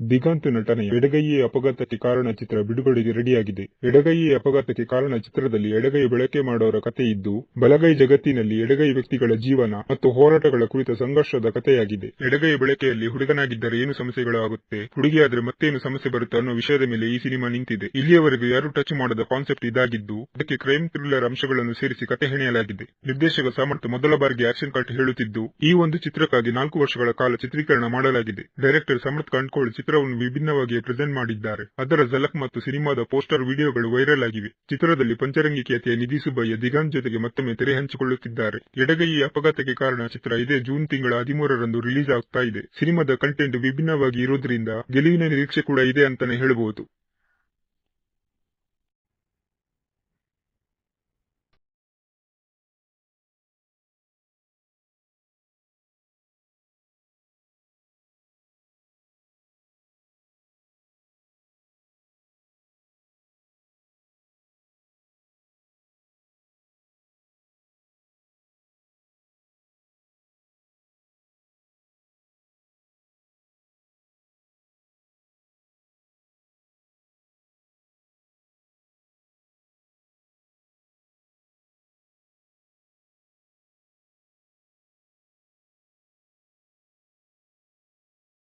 ದಿಗಂತ್ ನಟನೆಯ ಎಡಗೈಯ ಅಪಘಾತಕ್ಕೆ ಕಾರಣ ಚಿತ್ರ ಬಿಡುಗಡೆಗೆ ರೆಡಿಯಾಗಿದೆ. ಎಡಗೈಯ ಅಪಘಾತಕ್ಕೆ ಕಾರಣ ಚಿತ್ರದಲ್ಲಿ ಎಡಗೈ ಬಳಕೆ ಮಾಡೋರ ಕಥೆ ಇದ್ದು, ಬಲಗೈ ಜಗತ್ತಿನಲ್ಲಿ ಎಡಗೈ ವ್ಯಕ್ತಿಗಳ ಜೀವನ ಮತ್ತು ಹೋರಾಟಗಳ ಕುರಿತ ಸಂಘರ್ಷದ ಕಥೆಯಾಗಿದೆ. ಎಡಗೈ ಬಳಕೆಯಲ್ಲಿ ಹುಡುಗನಾಗಿದ್ದರೆ ಏನು ಸಮಸ್ಯೆಗಳು ಆಗುತ್ತೆ, ಹುಡುಗಿಯಾದ್ರೆ ಮತ್ತೇನು ಸಮಸ್ಯೆ ಬರುತ್ತೆ ಅನ್ನೋ ವಿಷಯದ ಮೇಲೆ ಈ ಸಿನಿಮಾ ನಿಂತಿದೆ. ಇಲ್ಲಿಯವರೆಗೂ ಯಾರು ಟಚ್ ಮಾಡದ ಕಾನ್ಸೆಪ್ಟ್ ಇದಾಗಿದ್ದು, ಅದಕ್ಕೆ ಕ್ರೈಮ್ ಥ್ರಿಲ್ಲರ್ ಅಂಶಗಳನ್ನು ಸೇರಿಸಿ ಕಥೆ ಹೆಣೆಯಲಾಗಿದೆ. ನಿರ್ದೇಶಕ ಸಮರ್ಥ ಮೊದಲ ಬಾರಿಗೆ ಆಕ್ಷನ್ ಕಟ್ ಹೇಳುತ್ತಿದ್ದು, ಈ ಒಂದು ಚಿತ್ರಕ್ಕಾಗಿ ನಾಲ್ಕು ವರ್ಷಗಳ ಕಾಲ ಚಿತ್ರೀಕರಣ ಮಾಡಲಾಗಿದೆ. ಡೈರೆಕ್ಟರ್ ಸಮರ್ಥ ಕಂಡ್ಕೋಳ್ ಚಿತ್ರವನ್ನು ವಿಭಿನ್ನವಾಗಿ ಪ್ರೆಸೆಂಟ್ ಮಾಡಿದ್ದಾರೆ. ಅದರ ಝಲಕ್ ಮತ್ತು ಸಿನಿಮಾದ ಪೋಸ್ಟರ್ ವಿಡಿಯೋಗಳು ವೈರಲ್ ಆಗಿವೆ. ಚಿತ್ರದಲ್ಲಿ ಪಂಚರಂಗಿ ಖ್ಯಾತಿಯ ನಿಧಿ ಸುಬ್ಬಯ್ಯ ದಿಗಾನ್ ಜೊತೆಗೆ ಮತ್ತೊಮ್ಮೆ ತೆರೆ ಹಂಚಿಕೊಳ್ಳುತ್ತಿದ್ದಾರೆ. ಎಡಗೈ ಅಪಘಾತಕ್ಕೆ ಕಾರಣ ಚಿತ್ರ ಇದೇ ಜೂನ್ ತಿಂಗಳ ಹದಿಮೂರರಂದು ರಿಲೀಸ್ ಆಗ್ತಾ ಇದೆ. ಸಿನಿಮಾದ ಕಂಟೆಂಟ್ ವಿಭಿನ್ನವಾಗಿ ಇರೋದ್ರಿಂದ ಗೆಲುವಿನ ನಿರೀಕ್ಷೆ ಕೂಡ ಇದೆ ಅಂತಾನೆ ಹೇಳಬಹುದು.